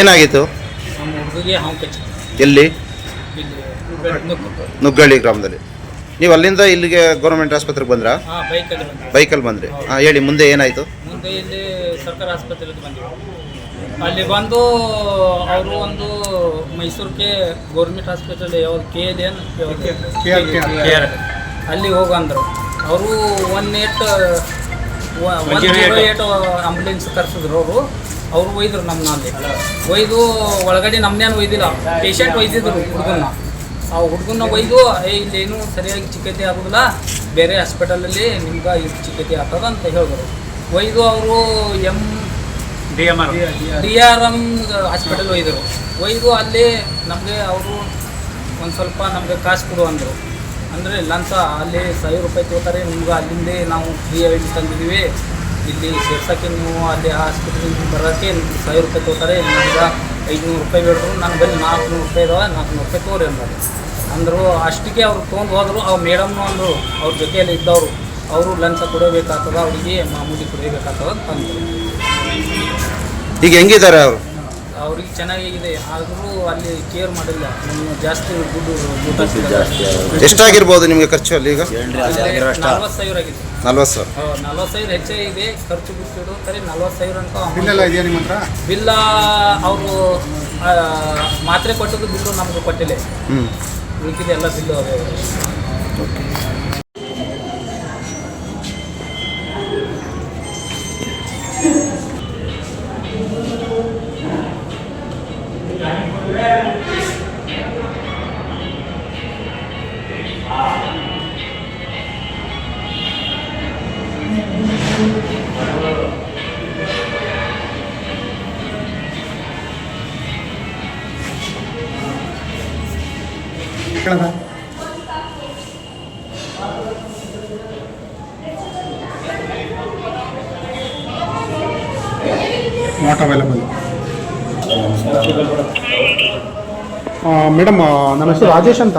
ಏನಾಗಿತ್ತು? ನಮ್ಮ ಹುಡುಗಿಗೆ ಹಾವು ಕಚ್ಚಿ ಎಲ್ಲಿ? ಇಲ್ಲಿ ನುಗ್ಗಳ್ಳಿ ಗ್ರಾಮದಲ್ಲಿ. ನೀವು ಅಲ್ಲಿಂದ ಇಲ್ಲಿಗೆ ಗೌರ್ಮೆಂಟ್ ಆಸ್ಪತ್ರೆಗೆ ಬಂದ್ರಾ? ಹಾ ಬೈಕಲ್ಲಿ ಬಂದ್ವಿ. ಬೈಕಲ್ಲಿ ಬಂದ್ರಿ. ಹಾಂ ಹೇಳಿ ಮುಂದೆ ಏನಾಯಿತು? ಮುಂದೆ ಇಲ್ಲಿ ಸರ್ಕಾರಿ ಆಸ್ಪತ್ರೆಗೆ ಬಂದ್ವಿ. ಅಲ್ಲಿ ಬಂದು ಅವರು ಒಂದು ಮೈಸೂರಿಗೆ ಗೌರ್ಮೆಂಟ್ ಹಾಸ್ಪಿಟಲ್ ಯಾವ್ದು ಕೆ ಎಲ್ ಏನು? ಕೇರ್ ಅಲ್ಲಿ ಹೋಗಂದ್ರು. ಅವರು one eight. One eight ambulance ಕರ್ಸಿದ್ರು ಅವರು. ಅವರು ಒಯ್ದ್ರು ನಮ್ಮನ್ನ ಅಲ್ಲಿ. ಒಯ್ದು ಒಳಗಡೆ ನಮ್ಮನ್ನೇನು ಒಯ್ದಿಲ್ಲ. ಪೇಷಂಟ್ ಒಯ್ದಿದ್ರು ಹುಡುಗನ್ನ. ಆ ಹುಡುಗನ್ನ ಒಯ್ದು ಏ ಇಲ್ಲೇನು ಸರಿಯಾಗಿ ಚಿಕಿತ್ಸೆ ಆಗೋದಿಲ್ಲ. ಬೇರೆ ಹಾಸ್ಪಿಟಲಲ್ಲಿ ನಿಮ್ಗೆ ಇದು ಚಿಕಿತ್ಸೆ ಆಗ್ತದ ಅಂತ ಹೇಳಿದ್ರು. ಒಯ್ದು ಅವರು M D M R D R M hospital ಒಯ್ದರು. ಒಯ್ದು ಅಲ್ಲಿ ನಮಗೆ ಅವರು ಒಂದು ಸ್ವಲ್ಪ ನಮಗೆ ಕಾಸು ಕೊಡು ಅಂದರು. ಅಂದರೆ ಲಂಚ ಅಲ್ಲಿ ಸಾವಿರ ರೂಪಾಯಿ ತಗೋತಾರೆ ನಿಮ್ಗೆ ಅಲ್ಲಿಂದೇ ನಾವು ಫ್ರೀ ಆಗಿ ತಂದಿದ್ದೀವಿ ಇಲ್ಲಿ ಸೇರ್ಸೋಕ್ಕೆ ನೀವು ಅಲ್ಲಿ ಆಸ್ಪತ್ರೆಗೆ ಬರೋಕ್ಕೆ ಸಾವಿರ ರೂಪಾಯಿ ತಗೋತಾರೆ ನಿಮ್ಗೆ ಐದುನೂರು ರೂಪಾಯಿ ಬೇಡ್ರು. ನಾನು ಬರೀ ನಾಲ್ಕುನೂರು ರೂಪಾಯಿ ಇದಾವೆ, ನಾಲ್ಕುನೂರು ರೂಪಾಯಿ ತೋರಿ ಅಂದರು. ಅಂದರು ಅಷ್ಟಕ್ಕೆ ಅವ್ರು ತೊಗೊಂಡು ಹೋದರು. ಅವ್ರು ಮೇಡಮ್ನು ಅಂದರು, ಅವ್ರ ಜೊತೆಯಲ್ಲಿ ಇದ್ದವರು, ಅವರು ಲಂಚ ಕೊಡಬೇಕಾಗ್ತದ, ಅವರಿಗೆ ಮಾಮೂಲಿ ಕೊಡಬೇಕಾಗ್ತದ ಅಂತ ಅಂದರು. ಈಗ ಹೆಂಗಿದ್ದಾರೆ ಅವರು? ಅವ್ರಿಗೆ ಚೆನ್ನಾಗಿದೆ ಆದರೂ ಅಲ್ಲಿ ಕೇರ್ ಮಾಡಿಲ್ಲ. ನಮ್ಮ ಜಾಸ್ತಿ ದುಡ್ಡು ದುಡ್ಡು ಜಾಸ್ತಿ ಆಗೋದು. ಎಷ್ಟಾಗಿರ್ಬೋದು ನಿಮಗೆ ಖರ್ಚು ಅಲ್ಲಿ ಈಗ? ನಲ್ವತ್ತು ಸಾವಿರ ಆಗಿದೆ. ನಲ್ವತ್ತು ಸಾವಿರ. ನಲ್ವತ್ತು ಸಾವಿರ ಹೆಚ್ಚೇ ಇದೆ ಖರ್ಚು ಬಿಟ್ಟು ಸರಿ ನಲ್ವತ್ತು ಸಾವಿರ ಅಂತ ಬಿಲ್ಲೆಲ್ಲ ಇದೆಯಾ ನಿಮ್ಮ ಹತ್ರ? ಬಿಲ್ಲ ಅವರು ಮಾತ್ರೆ ಕೊಟ್ಟದ್ದು ಬಿಲ್ಲು ನಮ್ಗೆ ಕೊಟ್ಟಿಲ್ಲ. ಹ್ಞೂ ಉಳಿದಿದೆ ಎಲ್ಲ ಬಿಲ್ಲು ಅವೇ ನಾಟ್ ಅವೈಲಬಲ್ ಮೇಡಮ್ ನನ್ನ ಹೆಸರು ರಾಜೇಶ್ ಅಂತ.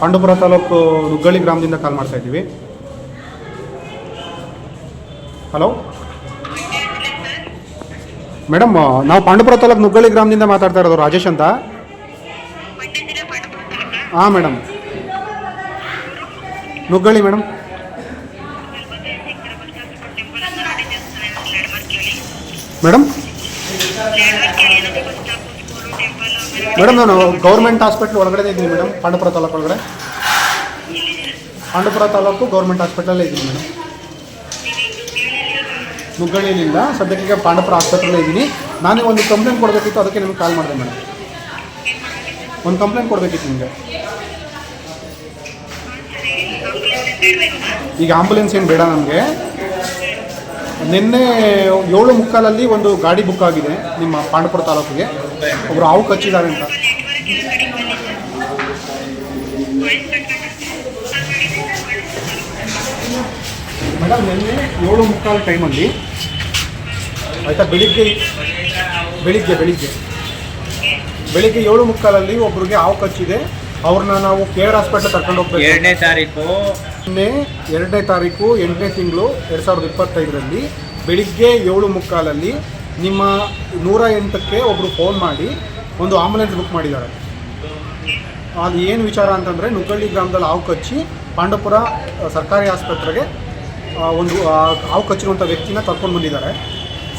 ಪಾಂಡುಪುರ ತಾಲೂಕು ನುಗ್ಗಳ್ಳಿ ಗ್ರಾಮದಿಂದ ಕಾಲ್ ಮಾಡ್ತಾ ಇದ್ದೀವಿ. ಹಲೋ ಮೇಡಮ್ ನಾವು ಪಾಂಡುಪುರ ತಾಲೂಕು ನುಗ್ಗಳ್ಳಿ ಗ್ರಾಮದಿಂದ ಮಾತಾಡ್ತಾ ಇರೋದು ರಾಜೇಶ್ ಅಂತ. ಹಾಂ ಮೇಡಮ್. ನುಗ್ಗಳಿ ಮೇಡಮ್. ಮೇಡಮ್. ಮೇಡಮ್, ನಾನು ಗೌರ್ಮೆಂಟ್ ಹಾಸ್ಪಿಟ್ಲ್ ಒಳಗಡೆ ಇದ್ದೀನಿ ಮೇಡಮ್ ಪಾಂಡಪುರ ತಾಲೂಕು ಒಳಗಡೆ. ಪಾಂಡಪುರ ತಾಲೂಕು ಗೌರ್ಮೆಂಟ್ ಹಾಸ್ಪಿಟ್ಲಲ್ಲೇ ಇದ್ದೀನಿ ಮೇಡಮ್. ಮುಗ್ಗಳ್ಳಿಯಿಂದ ಸದ್ಯಕ್ಕೆ ಪಾಂಡಪುರ ಹಾಸ್ಪಿಟ್ಲಲ್ಲೇ ಇದ್ದೀನಿ. ನಾನೇ ಒಂದು ಕಂಪ್ಲೇಂಟ್ ಕೊಡಬೇಕಿತ್ತು, ಅದಕ್ಕೆ ನಿಮಗೆ ಕಾಲ್ ಮಾಡಿದೆ ಮೇಡಮ್. ಒಂದು ಕಂಪ್ಲೇಂಟ್ ಕೊಡಬೇಕಿತ್ತು ನಿಮಗೆ. ಈಗ ಆಂಬುಲೆನ್ಸ್ ಏನು ಬೇಡ ನಮಗೆ. ನಿನ್ನೆ ಏಳು ಮುಕ್ಕಾಲಲ್ಲಿ ಒಂದು ಗಾಡಿ ಬುಕ್ ಆಗಿದೆ ನಿಮ್ಮ ಪಾಂಡಪುರ ತಾಲೂಕಿಗೆ. ಒಬ್ಬರು ಹಾವು ಕಚ್ಚಿದ್ದಾರೆ ಅಂತ. ಮೇಡಮ್ ನಿನ್ನೆ ಏಳು ಮುಕ್ಕಾಲು ಟೈಮಲ್ಲಿ ಆಯಿತಾ, ಬೆಳಿಗ್ಗೆ ಬೆಳಿಗ್ಗೆ ಬೆಳಿಗ್ಗೆ. ಬೆಳಿಗ್ಗೆ ಏಳು ಮುಕ್ಕಾಲಲ್ಲಿ ಒಬ್ರಿಗೆ ಹಾವು ಕಚ್ಚಿದೆ. ಅವ್ರನ್ನ ನಾವು ಕೆ ಆರ್ ಹಾಸ್ಪಿಟಲ್ ಕರ್ಕೊಂಡು ಹೋಗ್ಬೇಕು. ಎರಡನೇ ತಾರೀಕು ನಿನ್ನೆ ಎರಡನೇ ತಾರೀಕು, ಎಂಟನೇ ತಿಂಗಳು ಎರಡು ಸಾವಿರದ ಇಪ್ಪತ್ತೈದರಲ್ಲಿ ಬೆಳಿಗ್ಗೆ ಏಳು ಮುಕ್ಕಾಲಲ್ಲಿ ನಿಮ್ಮ ನೂರ ಎಂಟಕ್ಕೆ ಒಬ್ಬರು ಫೋನ್ ಮಾಡಿ ಒಂದು ಆಂಬುಲೆನ್ಸ್ ಬುಕ್ ಮಾಡಿದ್ದಾರೆ. ಅದು ಏನು ವಿಚಾರ ಅಂತಂದರೆ ನುಗ್ಗಳ್ಳಿ ಗ್ರಾಮದಲ್ಲಿ ಹಾವು ಕಚ್ಚಿ ಪಾಂಡವಪುರ ಸರ್ಕಾರಿ ಆಸ್ಪತ್ರೆಗೆ ಒಂದು ಹಾವು ಕಚ್ಚಿರುವಂಥ ವ್ಯಕ್ತಿನ ಕರ್ಕೊಂಡು ಬಂದಿದ್ದಾರೆ.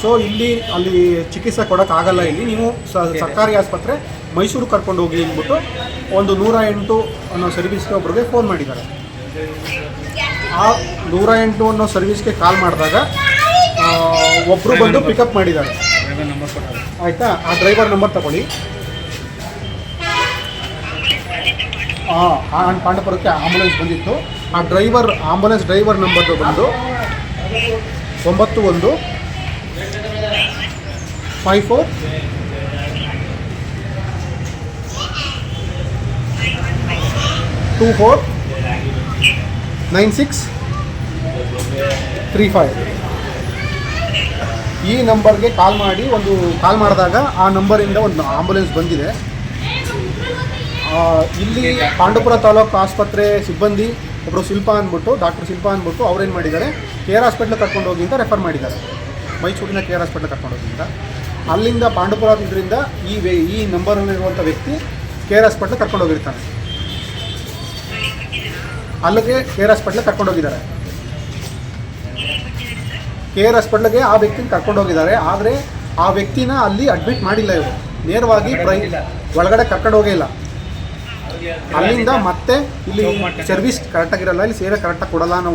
ಸೊ ಇಲ್ಲಿ, ಅಲ್ಲಿ ಚಿಕಿತ್ಸೆ ಕೊಡೋಕ್ಕಾಗಲ್ಲ ಇಲ್ಲಿ. ನೀವು ಸರ್ಕಾರಿ ಆಸ್ಪತ್ರೆ ಮೈಸೂರು ಕರ್ಕೊಂಡು ಹೋಗಿ ಅಂದ್ಬಿಟ್ಟು ಒಂದು ನೂರ ಎಂಟು ಅನ್ನೋ ಸರ್ವಿಸ್ಗೆ ಒಬ್ರಿಗೆ ಫೋನ್ ಮಾಡಿದ್ದಾರೆ. ಆ ನೂರ ಎಂಟು ಅನ್ನೋ ಸರ್ವಿಸ್ಗೆ ಕಾಲ್ ಮಾಡಿದಾಗ ಒಬ್ಬರು ಬಂದು ಪಿಕಪ್ ಮಾಡಿದ್ದಾರೆ. ಆಯಿತಾ? ಆ ಡ್ರೈವರ್ ನಂಬರ್ ತಗೊಳ್ಳಿ. ಹಾಂ ಪಾಂಡಪುರಕ್ಕೆ ಆಂಬುಲೆನ್ಸ್ ಬಂದಿತ್ತು. ಆ ಡ್ರೈವರ್ ಆಂಬುಲೆನ್ಸ್ ಡ್ರೈವರ್ ನಂಬರ್ ಬಂದು ಒಂಬತ್ತು ಒಂದು five four two four nine six three five. ಈ ನಂಬರ್ಗೆ ಕಾಲ್ ಮಾಡಿ, ಒಂದು ಕಾಲ್ ಮಾಡಿದಾಗ ಆ ನಂಬರಿಂದ ಒಂದು ಆಂಬುಲೆನ್ಸ್ ಬಂದಿದೆ. ಇಲ್ಲಿ ಪಾಂಡುಪುರ ತಾಲೂಕು ಆಸ್ಪತ್ರೆ ಸಿಬ್ಬಂದಿ ಒಬ್ಬರು ಶಿಲ್ಪ ಅಂದ್ಬಿಟ್ಟು, ಡಾಕ್ಟರ್ ಶಿಲ್ಪ ಅಂದ್ಬಿಟ್ಟು ಅವ್ರೇನು ಮಾಡಿದ್ದಾರೆ ಕೆ ಆರ್ ಹಾಸ್ಪಿಟ್ಲ್ ಕರ್ಕೊಂಡು ಹೋಗಿ ಅಂತ ರೆಫರ್ ಮಾಡಿದ್ದಾರೆ. ಮೈಸೂರಿನ ಕೆ ಆರ್ ಹಾಸ್ಪಿಟ್ಲ್ ಕರ್ಕೊಂಡು ಹೋಗಿ ಅಂತ. ಅಲ್ಲಿಂದ ಪಾಂಡುಪುರದಿಂದ ಇದರಿಂದ ಈ ಈ ನಂಬರಲ್ಲಿರುವಂಥ ವ್ಯಕ್ತಿ ಕೆ ಆರ್ ಹಾಸ್ಪಿಟ್ಲ್ ಕರ್ಕೊಂಡು ಹೋಗಿರ್ತಾನೆ. ಅಲ್ಲಿಗೆ ಕೆ ಆರ್ ಹಾಸ್ಪಿಟ್ಲಿಗೆ ಕರ್ಕೊಂಡು ಹೋಗಿದ್ದಾರೆ. ಕೆ ಆರ್ ಹಾಸ್ಪಿಟ್ಲಿಗೆ ಆ ವ್ಯಕ್ತಿನ ಕರ್ಕೊಂಡೋಗಿದ್ದಾರೆ ಆದರೆ ಆ ವ್ಯಕ್ತಿನ ಅಲ್ಲಿ ಅಡ್ಮಿಟ್ ಮಾಡಿಲ್ಲ ಇವರು. ನೇರವಾಗಿ ಪ್ರೈ ಒಳಗಡೆ ಕರ್ಕೊಂಡು ಹೋಗೇ ಇಲ್ಲ. ಅಲ್ಲಿಂದ ಮತ್ತೆ ಇಲ್ಲಿ ಸರ್ವಿಸ್ ಕರೆಕ್ಟಾಗಿರಲ್ಲ ಇಲ್ಲಿ ಸೇವೆ ಕರೆಕ್ಟಾಗಿ ಕೊಡಲ್ಲ ಅನ್ನೋ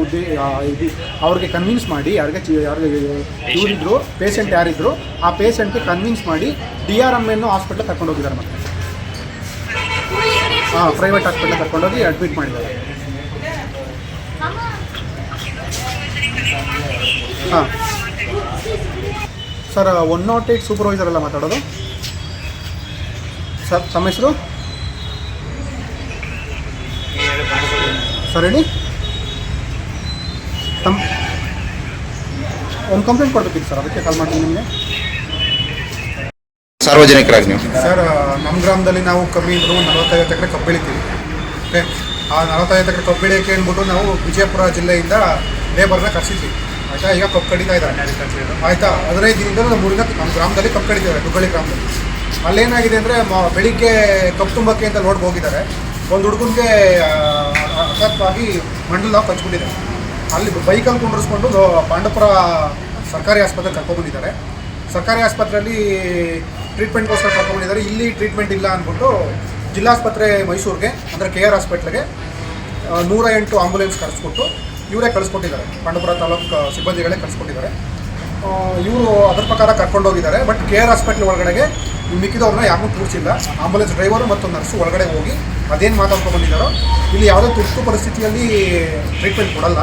ಇದು ಅವ್ರಿಗೆ ಕನ್ವಿನ್ಸ್ ಮಾಡಿ ಯಾರಿಗೆ ಯಾರಿಗೆ ಇವರಿದ್ರು ಪೇಷಂಟ್ ಯಾರಿದ್ರು, ಆ ಪೇಷಂಟ್ಗೆ ಕನ್ವಿನ್ಸ್ ಮಾಡಿ ಡಿ ಆರ್ ಎಂ ಎನ್ನು ಹಾಸ್ಪಿಟ್ಲ್ ಕರ್ಕೊಂಡು ಮತ್ತೆ. ಹಾಂ ಪ್ರೈವೇಟ್ ಹಾಸ್ಪಿಟ್ಲಿಗೆ ಕರ್ಕೊಂಡೋಗಿ ಅಡ್ಮಿಟ್ ಮಾಡಿದ್ದಾರೆ. ಹಾಂ. Sir one not eight supervisor ಎಲ್ಲ ಮಾತಾಡೋದು? ಸರ್ ತಮ್ಮ ಹೆಸರು? ಸರ್ ಹೇಳಿ. ತಮ್ಮ ಒಂದು ಕಂಪ್ಲೇಂಟ್ ಕೊಡ್ಬೇಕಿತ್ತು ಸರ್ ಅದಕ್ಕೆ ಕಾಲ್ ಮಾಡ್ತೀನಿ ನಿಮಗೆ. ಸಾರ್ವಜನಿಕರಾಗಿ ನೀವು? ಸರ್ ನಮ್ಮ ಗ್ರಾಮದಲ್ಲಿ ನಾವು ಕಮ್ಮಿ ಇದ್ರು ನಲವತ್ತೈದು ಎಕರೆ ಕಬ್ಬು ಬೆಳಿತೀವಿ. ಓಕೆ ಆ ನಲವತ್ತೈದು ಎಕರೆ ಕಬ್ಬು ಬೆಳೆಯೋಕ್ಕೆ ಅಂದ್ಬಿಟ್ಟು ನಾವು ವಿಜಯಪುರ ಜಿಲ್ಲೆಯಿಂದ ಲೇಬರ್ನ ಕರೆಸಿದ್ವಿ ಆಯಿತಾ? ಈಗ ಕಬ್ಬು ಕಡಿತಾ ಇದ್ದಾರೆ. ಆಯಿತಾ? ಹದಿನೈದು ದಿನದಿಂದ ನಮ್ಮ ಊರಿನ ನಮ್ಮ ಗ್ರಾಮದಲ್ಲಿ ಕಬ್ಬು ಕಡಿತಿದ್ದಾರೆ ದುಗ್ಗಳಿ ಗ್ರಾಮದಲ್ಲಿ. ಅಲ್ಲೇನಾಗಿದೆ ಅಂದರೆ ಬೆಳಿಗ್ಗೆ ಕಬ್ಬು ತುಂಬಕ್ಕೆ ಅಂತ ನೋಡ್ಗೆ ಹೋಗಿದ್ದಾರೆ. ಒಂದು ಹುಡುಗನಿಗೆ ಮಂಡಲ್ ಮಂಡಲ ಕಚ್ಬಿಟ್ಟಿದೆ ಅಲ್ಲಿ ಬೈಕಲ್ಲಿ ಕುಂಡ್ರಿಸ್ಕೊಂಡು ಪಾಂಡಪುರ ಸರ್ಕಾರಿ ಆಸ್ಪತ್ರೆಗೆ ಕರ್ಕೊಂಡ್ಬಂದಿದ್ದಾರೆ. ಸರ್ಕಾರಿ ಆಸ್ಪತ್ರೆಯಲ್ಲಿ ಟ್ರೀಟ್ಮೆಂಟ್ಗೋಸ್ಕರ ಕರ್ಕೊಂಡಿದ್ದಾರೆ ಇಲ್ಲಿ ಟ್ರೀಟ್ಮೆಂಟ್ ಇಲ್ಲ ಅಂದ್ಬಿಟ್ಟು ಜಿಲ್ಲಾಸ್ಪತ್ರೆ ಮೈಸೂರಿಗೆ ಅಂದರೆ ಕೆ ಆರ್ ಹಾಸ್ಪಿಟ್ಲಿಗೆ ನೂರ ಎಂಟು ಆಂಬುಲೆನ್ಸ್ ಕಳಿಸ್ಕೊಟ್ಟು ಇವರೇ ಕಳಿಸ್ಕೊಟ್ಟಿದ್ದಾರೆ. ಪಂಡಪುರ ತಾಲೂಕು ಸಿಬ್ಬಂದಿಗಳೇ ಕಳಿಸ್ಕೊಟ್ಟಿದ್ದಾರೆ. ಇವರು ಅದ್ರ ಪ್ರಕಾರ ಕರ್ಕೊಂಡೋಗಿದ್ದಾರೆ ಬಟ್ ಕೆ ಆರ್ ಹಾಸ್ಪಿಟ್ಲ್ ಒಳಗಡೆಗೆ ಮಿಕ್ಕಿದವ್ರನ್ನ ಯಾರನ್ನೂ ಕೂರಿಸಿಲ್ಲ ಆಂಬುಲೆನ್ಸ್ ಡ್ರೈವರು ಮತ್ತು ನರ್ಸು ಒಳಗಡೆ ಹೋಗಿ ಅದೇನು ಮಾತಾಡ್ಕೊಂಡು ಬಂದಿದ್ದಾರೋ, ಇಲ್ಲಿ ಯಾವುದೇ ತುರ್ತು ಪರಿಸ್ಥಿತಿಯಲ್ಲಿ ಟ್ರೀಟ್ಮೆಂಟ್ ಕೊಡಲ್ಲ.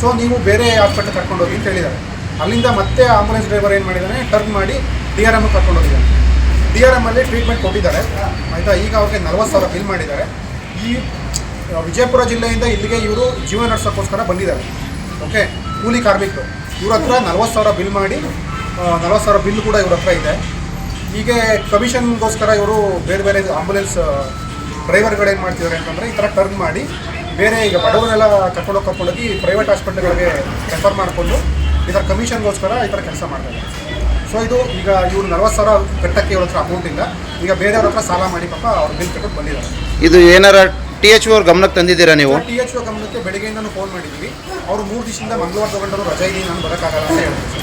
ಸೊ, ನೀವು ಬೇರೆ ಹಾಸ್ಪಿಟ್ಲ್ ಕರ್ಕೊಂಡೋಗಿ ಅಂತ ಹೇಳಿದ್ದಾರೆ. ಅಲ್ಲಿಂದ ಮತ್ತೆ ಆಂಬುಲೆನ್ಸ್ ಡ್ರೈವರ್ ಏನು ಮಾಡಿದ್ದಾನೆ? ಟರ್ನ್ ಮಾಡಿ ಡಿ ಆರ್ ಎಂ ಕರ್ಕೊಂಡು ಹೋಗಿದ್ದಾನೆ. ಡಿ ಆರ್ ಎಂ ಅಲ್ಲಿ ಟ್ರೀಟ್ಮೆಂಟ್ ಕೊಟ್ಟಿದ್ದಾರೆ. ಆಯಿತಾ? ಈಗ ಅವ್ರಿಗೆ ನಲ್ವತ್ತು ಸಾವಿರ ಬಿಲ್ ಮಾಡಿದ್ದಾರೆ. ಈ ವಿಜಯಪುರ ಜಿಲ್ಲೆಯಿಂದ ಇಲ್ಲಿಗೆ ಇವರು ಜೀವನ ನಡೆಸೋಕ್ಕೋಸ್ಕರ ಬಂದಿದ್ದಾರೆ. ಓಕೆ? ಕೂಲಿ ಕಾರ್ಮಿಕರು. ಇವ್ರ ಹತ್ರ ನಲ್ವತ್ತು ಸಾವಿರ ಬಿಲ್ ಮಾಡಿ ನಲ್ವತ್ತು ಸಾವಿರ ಬಿಲ್ ಕೂಡ ಇವ್ರ ಹತ್ರ ಇದೆ. ಹೀಗೆ ಕಮಿಷನ್ಗೋಸ್ಕರ ಇವರು ಬೇರೆ ಬೇರೆ ಆಂಬುಲೆನ್ಸ್ ಡ್ರೈವರ್ಗಳು ಏನು ಮಾಡ್ತಿದ್ದಾರೆ ಅಂತಂದರೆ ಈ ಥರ ಟರ್ನ್ ಮಾಡಿ ಬೇರೆ ಈಗ ಬಡವರೆಲ್ಲ ಕರ್ಕೊಂಡು ಕರ್ಕೊಂಡೋಗಿ ಪ್ರೈವೇಟ್ ಹಾಸ್ಪಿಟ್ಲ್ಗಳಿಗೆ ರೆಫರ್ ಮಾಡಿಕೊಂಡು ಈ ಥರ ಕಮಿಷನ್ಗೋಸ್ಕರ ಈ ಥರ ಕೆಲಸ ಮಾಡ್ತಾರೆ ಸೊ ಇದು ಈಗ ಇವರು ನಲ್ವತ್ತು ಸಾವಿರ ಕಟ್ಟಕ್ಕೆ ಇವ್ರ ಹತ್ರ ಅಮೌಂಟ್ ಇಲ್ಲ. ಈಗ ಬೇರೆಯವ್ರ ಹತ್ರ ಸಾಲ ಮಾಡಿ ಪಾಪ ಅವ್ರ ಬಿಲ್ ಕಟ್ಟಕ್ಕೆ ಬಂದಿದ್ದಾರೆ. ಇದು ಏನಾರ ಟಿ ಎಚ್ ಅವ್ರ ಗಮನಕ್ಕೆ ತಂದಿದ್ದೀರಾ ನೀವು? ಟಿ ಎಚ್ ಓ ಗಮನಕ್ಕೆ ಬೆಳಿಗ್ಗೆಯಿಂದನೂ ಫೋನ್ ಮಾಡಿದ್ವಿ. ಅವರು ಮೂರು ದಿವಸದಿಂದ ಮಂಗಳವಾರ ತಗೊಂಡರು ರಜೆ ಇದೆ ನಾನು ಬರೋಕ್ಕಾಗಲ್ಲ ಅಂತ ಹೇಳ್ತೀನಿ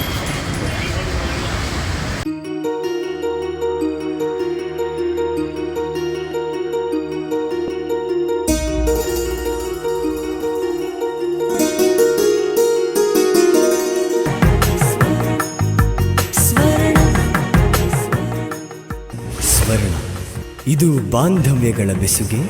ಇದು ಬಾಂಧವ್ಯಗಳ ಬೆಸುಗೆ.